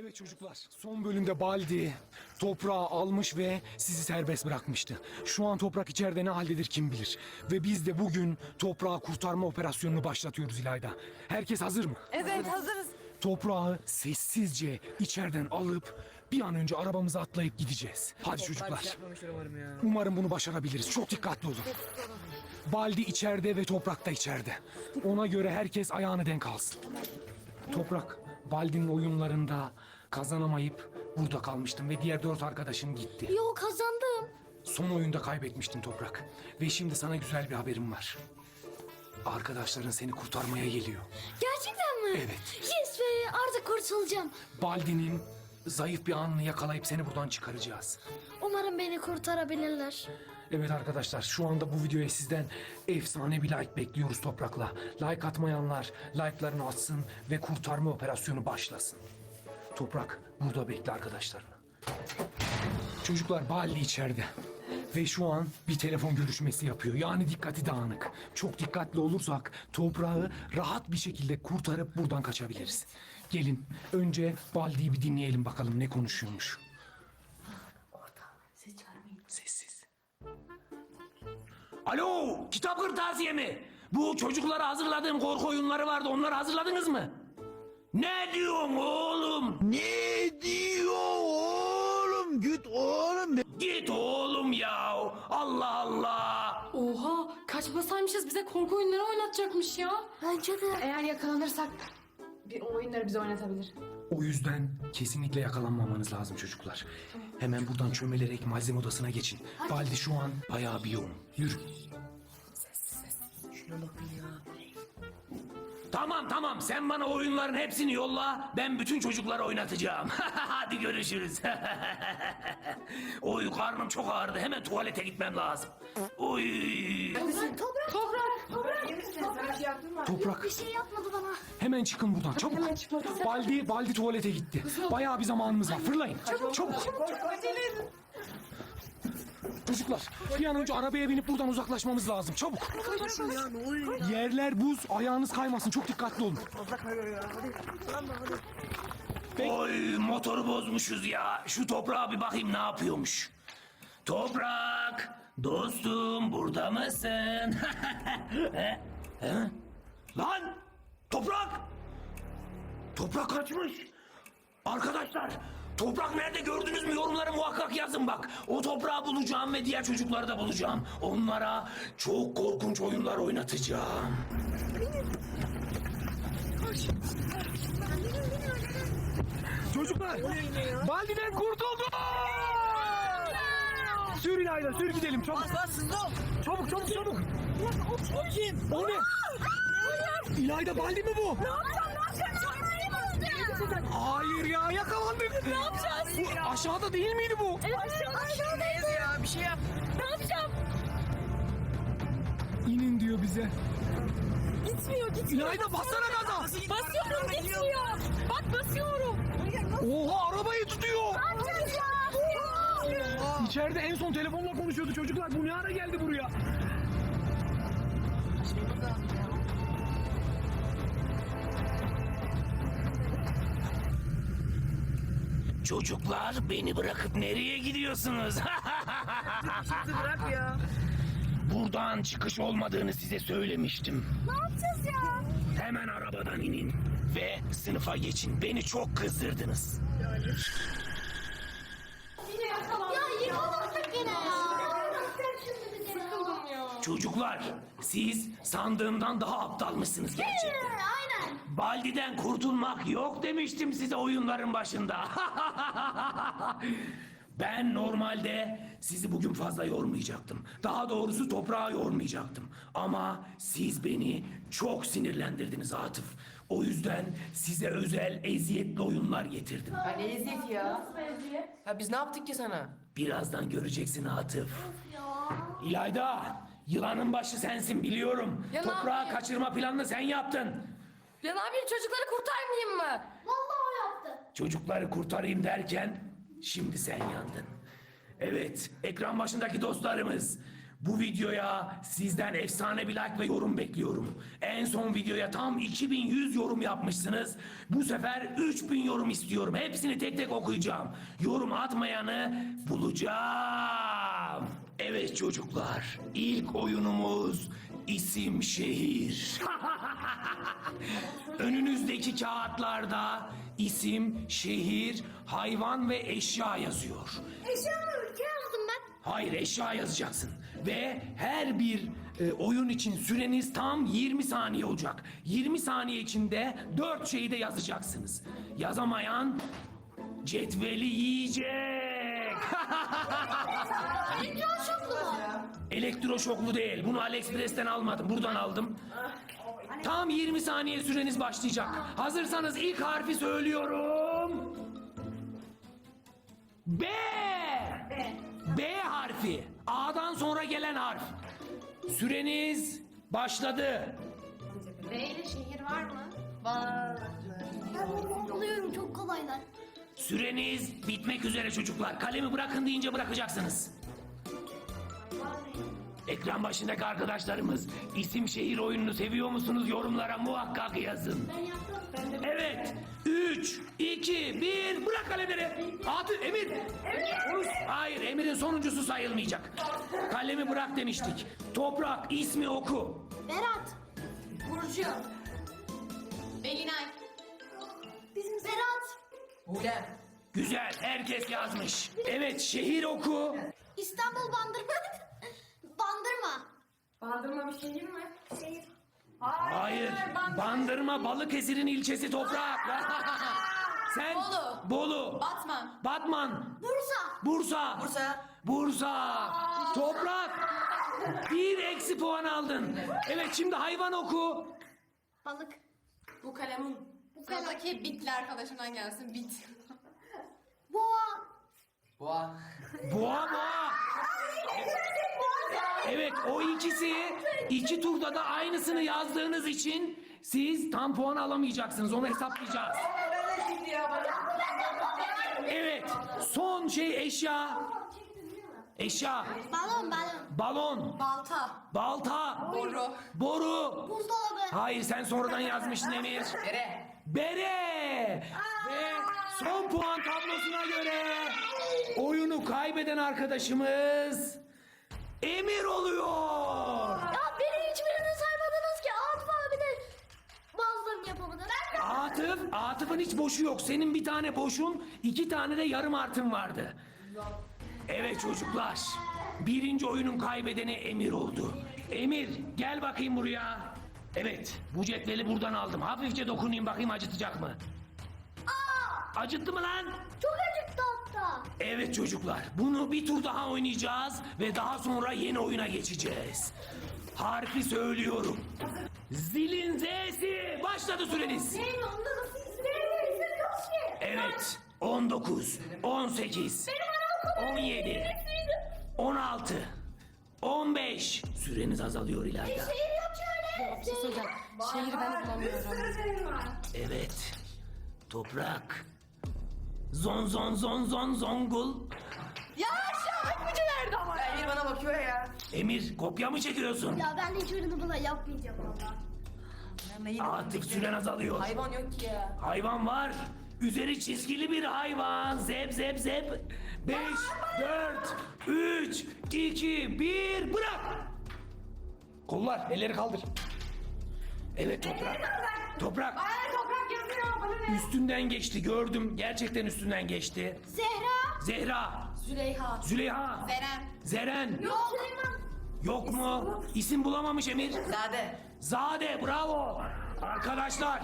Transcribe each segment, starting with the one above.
Evet çocuklar, son bölümde Baldi toprağı almış ve sizi serbest bırakmıştı. Şu an toprak içeride ne haldedir kim bilir. Ve biz de bugün toprağı kurtarma operasyonunu başlatıyoruz İlayda. Herkes hazır mı? Evet hazırız. Toprağı sessizce içeriden alıp bir an önce arabamıza atlayıp gideceğiz. Hadi çocuklar. Yapmamışlar umarım ya. Umarım bunu başarabiliriz. Çok dikkatli olun. Baldi içeride ve toprak da içeride. Ona göre herkes ayağını denk alsın. Toprak, Baldi'nin oyunlarında kazanamayıp burada kalmıştın ve diğer dört arkadaşın gitti. Yo kazandım. Son oyunda kaybetmiştin Toprak. Ve şimdi sana güzel bir haberim var. Arkadaşların seni kurtarmaya geliyor. Gerçekten mi? Evet. Yes be artık kurtulacağım. Baldi'nin zayıf bir anını yakalayıp seni buradan çıkaracağız. Umarım beni kurtarabilirler. Evet arkadaşlar şu anda bu videoya sizden efsane bir like bekliyoruz Toprak'la. Like atmayanlar like'larını atsın ve kurtarma operasyonu başlasın. Toprak burada bekle arkadaşlarını. Çocuklar Balli içeride. Ve şu an bir telefon görüşmesi yapıyor. Yani dikkati dağınık. Çok dikkatli olursak toprağı rahat bir şekilde kurtarıp buradan kaçabiliriz. Gelin önce Baldi'yi bir dinleyelim bakalım ne konuşuyormuş. Sessiz. Alo, kitap kırtasiye mi? Bu çocuklara hazırladığım korku oyunları vardı. Onları hazırladınız mı? Ne diyorsun oğlum? Ne diyor oğlum? Git oğlum. Git oğlum ya. Allah Allah. Oha kaçmasaymışız bize korku oyunları oynatacakmış ya. Bence de. Eğer yakalanırsak bir o oyunları bize oynatabilir. O yüzden kesinlikle yakalanmamanız lazım çocuklar. Hemen buradan çömelerek malzeme odasına geçin. Baldi şu an bayağı bir yoğun. Yürü. Şuna bakın ya. Tamam tamam sen bana oyunların hepsini yolla. Ben bütün çocuklara oynatacağım. Hadi görüşürüz. Oy karnım çok ağrıdı. Hemen tuvalete gitmem lazım. Oy. Toprak. Toprak. Toprak. Toprak Bir şey yapmadı bana. hemen çıkın buradan çabuk. Hemen çıkmalıyız. Baldi Baldi tuvalete gitti. Bayağı bir zamanımız var. Fırlayın. Çabuk. Çocuklar bir an önce arabaya binip buradan uzaklaşmamız lazım. Çabuk. Koşun ya ne oluyor ya? Yerler buz, ayağınız kaymasın. Çok dikkatli olun. Fazla kayıyor ya. Hadi. Da hadi. Oy motoru bozmuşuz ya. Şu toprağa bir bakayım ne yapıyormuş. Toprak, dostum burada mısın? He? He? Lan! Toprak! Toprak kaçmış. Arkadaşlar, toprak nerede gördünüz mü? Yorumlara muhakkak yazın bak. O toprağı bulacağım ve diğer çocukları da bulacağım. Onlara çok korkunç oyunlar oynatacağım. Çocuklar, Baldi'den kurtulduk! Sür İlayda, sür gidelim çabuk. Çabuk, çabuk, çabuk. O kim? O ne? İlayda Baldi mi bu? Hayır ya, yakalandık. Ne yapacağız? Bu aşağıda değil miydi bu? Neyse ya bir şey yap. İnin diyor bize. Gitmiyor gitmiyor. İlayda bassana gaza. Basıyorum gitmiyor. Bak basıyorum. Oha arabayı tutuyor. İçeride en son telefonla konuşuyordu çocuklar. Bu ne ara geldi buraya? Çocuklar beni bırakıp nereye gidiyorsunuz? Bırak ya. Buradan çıkış olmadığını size söylemiştim. Ne yapacağız ya? Hemen arabadan inin ve sınıfa geçin. Beni çok kızdırdınız. Ya yıkıldık yine ya. Çocuklar, siz sandığımdan daha aptalmışsınız gerçekten. Aynen. Baldi'den kurtulmak yok demiştim size oyunların başında. ben normalde sizi bugün fazla yormayacaktım. Daha doğrusu toprağa yormayacaktım. Ama siz beni çok sinirlendirdiniz Atıf. O yüzden size özel eziyetli oyunlar getirdim. Ya ne eziyet ya? Ya biz ne yaptık ki sana? Birazdan göreceksin Atıf. İlayda, yılanın başı sensin biliyorum. Ya ne Toprağı yapayım? kaçırma planını sen yaptın. Ya ne yapayım çocukları kurtarmayayım mı? Vallahi o yaptı. Çocukları kurtarayım derken şimdi sen yandın. Evet, ekran başındaki dostlarımız. Bu videoya sizden efsane bir like ve yorum bekliyorum. En son videoya tam 2100 yorum yapmışsınız. Bu sefer 3000 yorum istiyorum. Hepsini tek tek okuyacağım. Yorum atmayanı bulacağım. Evet çocuklar, ilk oyunumuz isim şehir. Önünüzdeki kağıtlarda isim, şehir, hayvan ve eşya yazıyor. Eşya mı ülke yazdım ben? Hayır eşya yazacaksın. Ve her bir e, oyun için süreniz tam 20 saniye olacak. 20 saniye içinde 4 şeyi de yazacaksınız. Yazamayan cetveli yiyecek. Elektroşoklu mu? Elektroşoklu değil. Bunu AliExpress'ten almadım. Buradan aldım. Tam 20 saniye süreniz başlayacak. Hazırsanız ilk harfi söylüyorum. B. B harfi. A'dan sonra gelen harf. Süreniz başladı. B ile şehir var mı? Ben bunu buluyorum çok kolaylar. Süreniz bitmek üzere çocuklar. Kalemi bırakın deyince bırakacaksınız. Ekran başındaki arkadaşlarımız isim şehir oyununu seviyor musunuz? Yorumlara muhakkak yazın. Ben yaptım. Evet. 3, 2, 1. Bırak kalemleri. Atı Emir. Emir. Hayır Emir'in sonuncusu sayılmayacak. Kalemi bırak demiştik. Toprak ismi oku. Berat. Burcu. Belinay. Bizim Berat. Bulem. Güzel herkes yazmış. Evet şehir oku. İstanbul. Bandırma. Bandırma bir şehir mi? Şehir. Hayır. Bandırma Balıkesir'in ilçesi Toprak. Sen Bolu. Bolu. Batman. Batman. Bursa. Bursa. Bursa. Bursa. Toprak. Bir eksi puan aldın. Evet şimdi hayvan oku. Balık. Bu kalemin. Bu. Sıradaki bitli arkadaşından gelsin bit. Boğa. Boğa. Boğa boğa. Evet o ikisi iki turda da aynısını yazdığınız için siz tam puan alamayacaksınız. Onu hesaplayacağız. Evet son şey eşya. Eşya. Balon balon. Balon. Balta. Balta. Boru. Boru. Buzdolabı. Hayır sen sonradan yazmıştın Emir. Dere. Bere. Ve son puan tablosuna göre oyunu kaybeden arkadaşımız Emir oluyor. Ya beni hiçbirini saymadınız ki. Atıf abi de bazılarını yapamadı. Ben de. Atıf, Atıf'ın hiç boşu yok. Senin bir tane boşun, iki tane de yarım artın vardı. Evet çocuklar, birinci oyunun kaybedeni Emir oldu. Emir, gel bakayım buraya. Evet, bu cetveli buradan aldım. Hafifçe dokunayım bakayım acıtacak mı? Acıttı mı lan? Çok acıktı hatta. Evet çocuklar, bunu bir tur daha oynayacağız ve daha sonra yeni oyuna geçeceğiz. Harfi söylüyorum. Zilin Z'si. Başladı süreniz. Benim onda nasıl izleyemiyorum? yok ki. Evet. 19, 18, 17, 16, 15. Süreniz azalıyor İlayda. Şehir yok şöyle. Şehir. Şehir ben bulamıyorum. Evet. Toprak. Zon zon zon zon zongul. Ya aşağı ipucu verdi ama. Emir bana bakıyor ya. Emir kopya mı çekiyorsun? Ya ben hiçbirini buna yapmayacağım valla. Artık süren azalıyor. Hayvan yok ki ya. Hayvan var. Üzeri çizgili bir hayvan. Zep zep zep. 5, 4, 3, 2, 1. Bırak. Kollar, elleri kaldır. Evet toprak. Toprak. toprak yazıyor. Bana ne? Üstünden geçti gördüm. Gerçekten üstünden geçti. Zehra. Zehra. Züleyha. Züleyha. Zeren. Zeren. Yok. Süleyman. Yok mu? İsim bulamamış Emir. Zade. Zade bravo. Arkadaşlar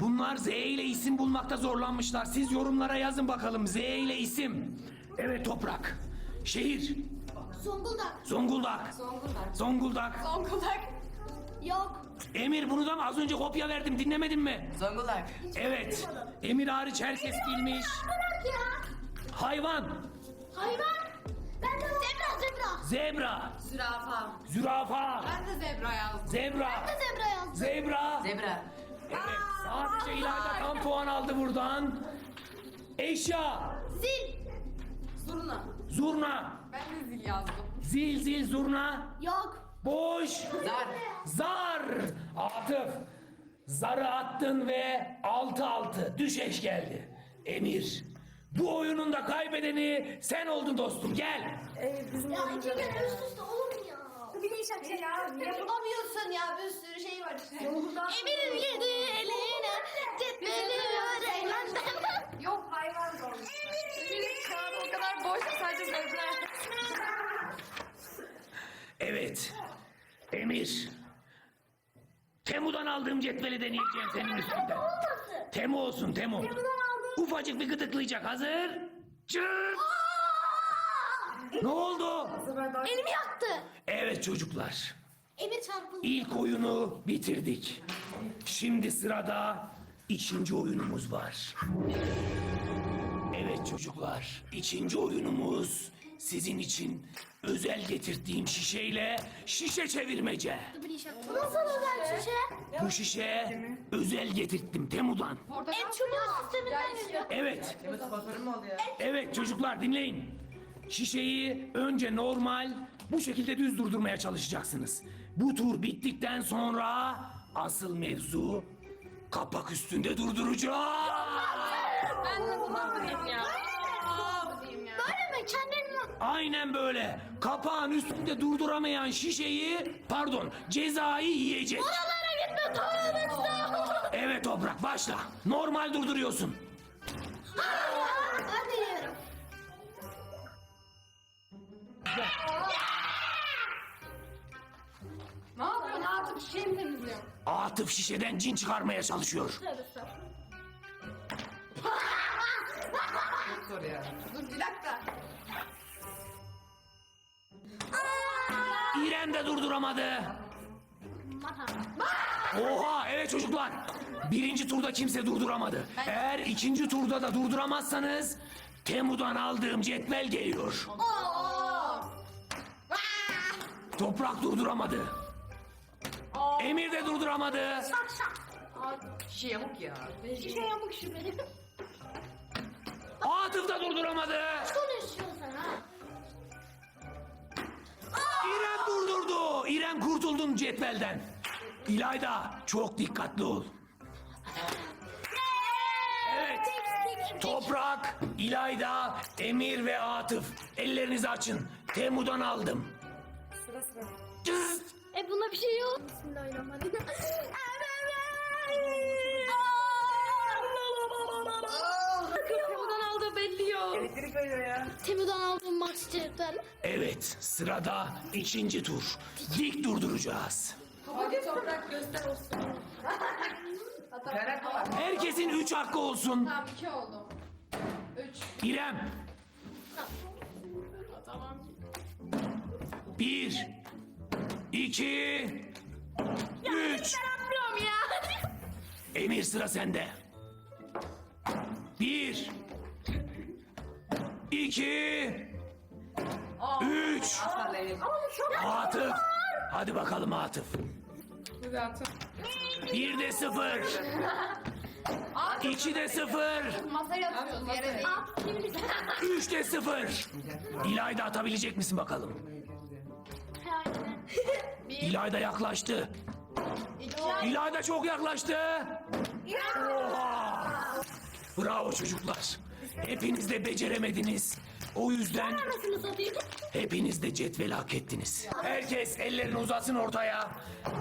bunlar Z ile isim bulmakta zorlanmışlar. Siz yorumlara yazın bakalım Z ile isim. Evet toprak. Şehir. Zonguldak. Zonguldak. Zonguldak. Zonguldak. Zonguldak. Yok. Emir bunu da mı? Az önce kopya verdim dinlemedin mi? Zonguldak. Evet. Emir hariç herkes bilmiş. Bırak ya. Hayvan. Hayvan. Ben de zebra zebra. Zebra. Zürafa. Zürafa. Ben de zebra yazdım. Zebra. Ben de zebra yazdım. Zebra. Zebra. Evet. Sadece İlayda tam puan aldı buradan. Eşya. Zil. Zurna. Zurna. Ben de zil yazdım. Zil zil zurna. Yok. Boş. Zar. Zar. Atıf. Zarı attın ve altı altı düşeş geldi. Emir. Bu oyunun da kaybedeni sen oldun dostum gel. Ya iki gün üst üste olur mu ya? Bir de şarkı ya. Yapamıyorsun ya bir sürü şey var işte. Emir'in yedi eline cetveli var eğlendim. Yok hayvan zor. Şu an o kadar boş sadece sözler. Evet. Emir. Temu'dan aldığım cetveli deneyeceğim senin üstünden. Temu olsun Temu. Ufacık bir gıdıklayacak. Hazır. Çık. Ne oldu? Elimi yaktı. Evet çocuklar. Emir çarpıldı. İlk oyunu bitirdik. Şimdi sırada ikinci oyunumuz var. Evet çocuklar, ikinci oyunumuz sizin için özel getirdiğim şişeyle şişe çevirmece. Nasıl özel şişe? Bu şişe özel getirttim Temu'dan. En çubuğu sisteminden geliyor. Evet. Evet çocuklar dinleyin. Şişeyi önce normal bu şekilde düz durdurmaya çalışacaksınız. Bu tur bittikten sonra asıl mevzu kapak üstünde durduracağız. Ben de bunu bulayım ya. Böyle mi? Kendini Aynen böyle. Kapağın üstünde durduramayan şişeyi, pardon, cezayı yiyecek. Oralara gitme estağfurullah. Evet toprak başla. Normal durduruyorsun. Hadi. Ne yapıyorsun artık şişeyi mi temizliyorsun? Atıf şişeden cin çıkarmaya çalışıyor. Tövbe estağfurullah. Dur bir dakika. İrem de durduramadı. Oha evet çocuklar. Birinci turda kimse durduramadı. Eğer ikinci turda da durduramazsanız Temu'dan aldığım cetvel geliyor. Toprak durduramadı. Emir de durduramadı. Şişe yamuk ya. Şişe yamuk şu benim. Atıf da durduramadı. Konuşuyorsun İrem durdurdu. İrem kurtuldun cetvelden. İlayda çok dikkatli ol. Evet. Toprak, İlayda, Emir ve Atıf. Ellerinizi açın. Temu'dan aldım. Cız. E bunda bir şey yok. Bismillahirrahmanirrahim. Buradan aldığı belli yok. Temu'dan aldığım cetvel. Evet, sırada ikinci tur. Dik durduracağız. Hadi toprak göster olsun. Herkesin üç hakkı olsun. Tamam iki oldu. Üç. İrem. Tamam. Bir, iki, üç. Yapmıyorum ya. Emir sıra sende. Bir, iki, üç. Atıf. Hadi bakalım Atıf. Hadi atın. Bir de sıfır. İki de sıfır. Masaya atıyorsun yere. Üç de sıfır. İlayda atabilecek misin bakalım? İlayda yaklaştı. İlayda çok yaklaştı. Oha! Bravo çocuklar. Hepiniz de beceremediniz. O yüzden satayım? hepiniz de cetveli hak ettiniz. Herkes ellerini uzatsın ortaya.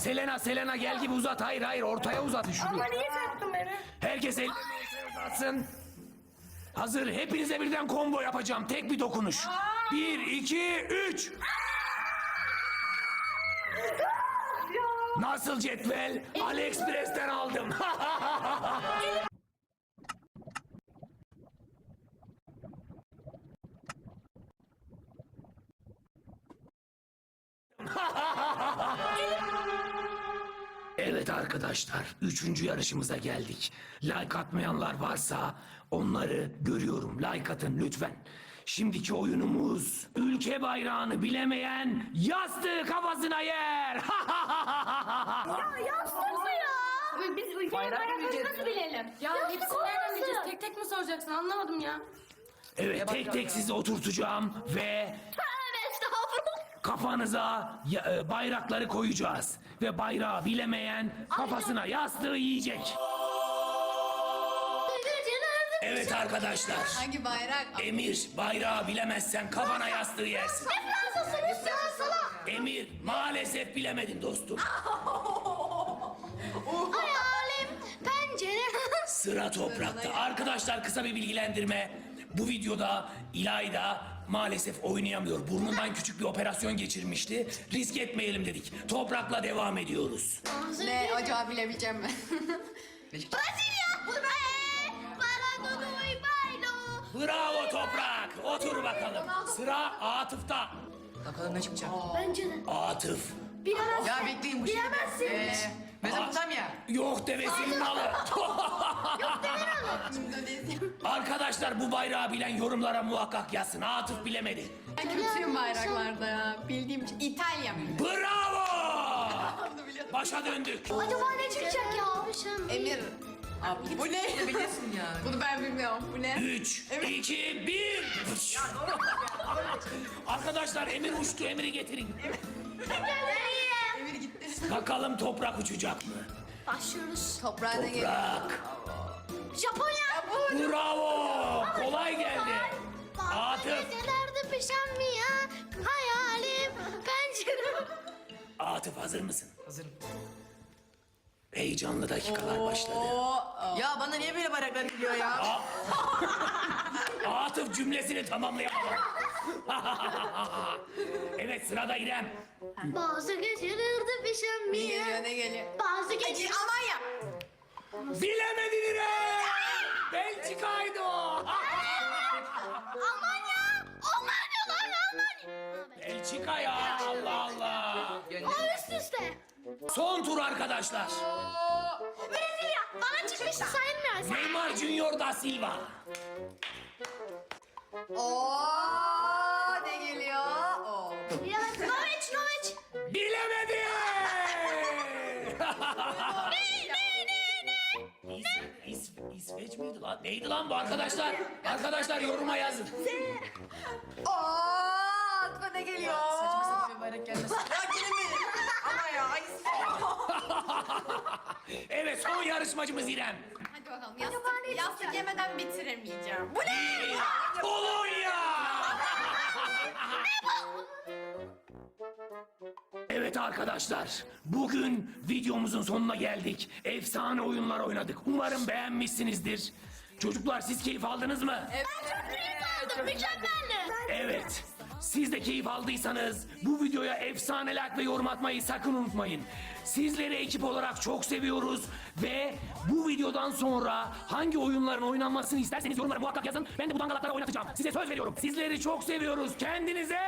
Selena Selena gel gibi uzat. Hayır hayır ortaya uzat şunu. niye sattın beni? Herkes ellerini ortaya uzatsın. Hazır. Hepinize birden combo yapacağım. Tek bir dokunuş. Bir, iki, üç. Nasıl cetvel? AliExpress'ten aldım. Evet arkadaşlar, üçüncü yarışımıza geldik. Like atmayanlar varsa onları görüyorum. Like atın lütfen. Şimdiki oyunumuz ülke bayrağını bilemeyen yastığı kafasına yer. Yastıklı ya. Biz ülkenin bayraklarını nasıl bilelim? Ya Yastık hepsini olmasın. nereden bileceğiz? Tek tek mi soracaksın? Anlamadım ya. evet tek tek sizi oturtacağım ve. Kafanıza ya- e, bayrakları koyacağız. Ve bayrağı bilemeyen kafasına yastığı yiyecek. Evet arkadaşlar. Hangi bayrak? Emir bayrağı bilemezsen kafana yastığı yersin. Fransa'sın Hüsnü salak. Emir maalesef bilemedin dostum. Hayalim pencere. Sıra toprakta. Arkadaşlar kısa bir bilgilendirme. Bu videoda İlayda maalesef oynayamıyor. Burnundan küçük bir operasyon geçirmişti. Risk etmeyelim dedik. Toprakla devam ediyoruz. Ne acaba bilebileceğim mi? Brezilya. Eee. Bravo toprak. Otur bakalım. Sıra Atıf'ta. Bakalım ne çıkacak. Bence de. Atıf. Bilemezsin. Ya bekleyin bu şey. Bilemezsin. Ee, Mezopotamya. Yok devesinin malı. Arkadaşlar bu bayrağı bilen yorumlara muhakkak yazsın. Atıf bilemedi. Ben kötüyüm bayraklarda ya. Bildiğim için İtalya. Bravo. Başa döndük. Acaba ne çıkacak ya? Emir. Abi bu ne? Bilirsin ya. Bunu ben bilmiyorum. Bu ne? 3, 2, 1. Arkadaşlar Emir uçtu. Emir'i getirin. Emir Bakalım toprak uçacak mı? Başlıyoruz. Toprağına geliyor. Toprak. Japonya. Bravo. Kolay geldi. Atıf. gecelerde pişen mi ya? Hayalim pencere. Atıf hazır mısın? Hazırım. Heyecanlı dakikalar başladı. Ya bana niye böyle bayraklar gidiyor ya? Atıf cümlesini tamamlayamadı. evet sırada İrem. Bazı gecelerde pişen mi Ne geliyor ne geliyor? Bazı gece... Almanya. Bilemedin İrem. Belçika'ydı o. Almanya! Almanya lan Almanya! Belçika ya Allah Allah. O üst üste. Son tur arkadaşlar. Brezilya! Bana çıkmıştı sayılmıyor. Neymar Junior da Silva. Oo ne geliyor? Oo. Bilemez. Norveç, Norveç. Bilemedi. Ne, ne, ne, ne? İs, İs, İsveç miydi lan? Neydi lan bu arkadaşlar? Arkadaşlar yoruma yazın. Oo aklıma ne geliyor? Saçma sapan bir bayrak gelmesin. Ya gene mi? Ama ya ay Evet son yarışmacımız İrem. Bakalım yastık, yastık yemeden bitiremeyeceğim. Bu ne? Polonya. Evet arkadaşlar, bugün videomuzun sonuna geldik. Efsane oyunlar oynadık. Umarım beğenmişsinizdir. Çocuklar siz keyif aldınız mı? Aldım, mükemmeldi. Evet. Siz de keyif aldıysanız bu videoya efsane like ve yorum atmayı sakın unutmayın. Sizleri ekip olarak çok seviyoruz ve bu videodan sonra hangi oyunların oynanmasını isterseniz yorumlara muhakkak yazın. Ben de bu dangalakları oynatacağım. Size söz veriyorum. Sizleri çok seviyoruz. Kendinize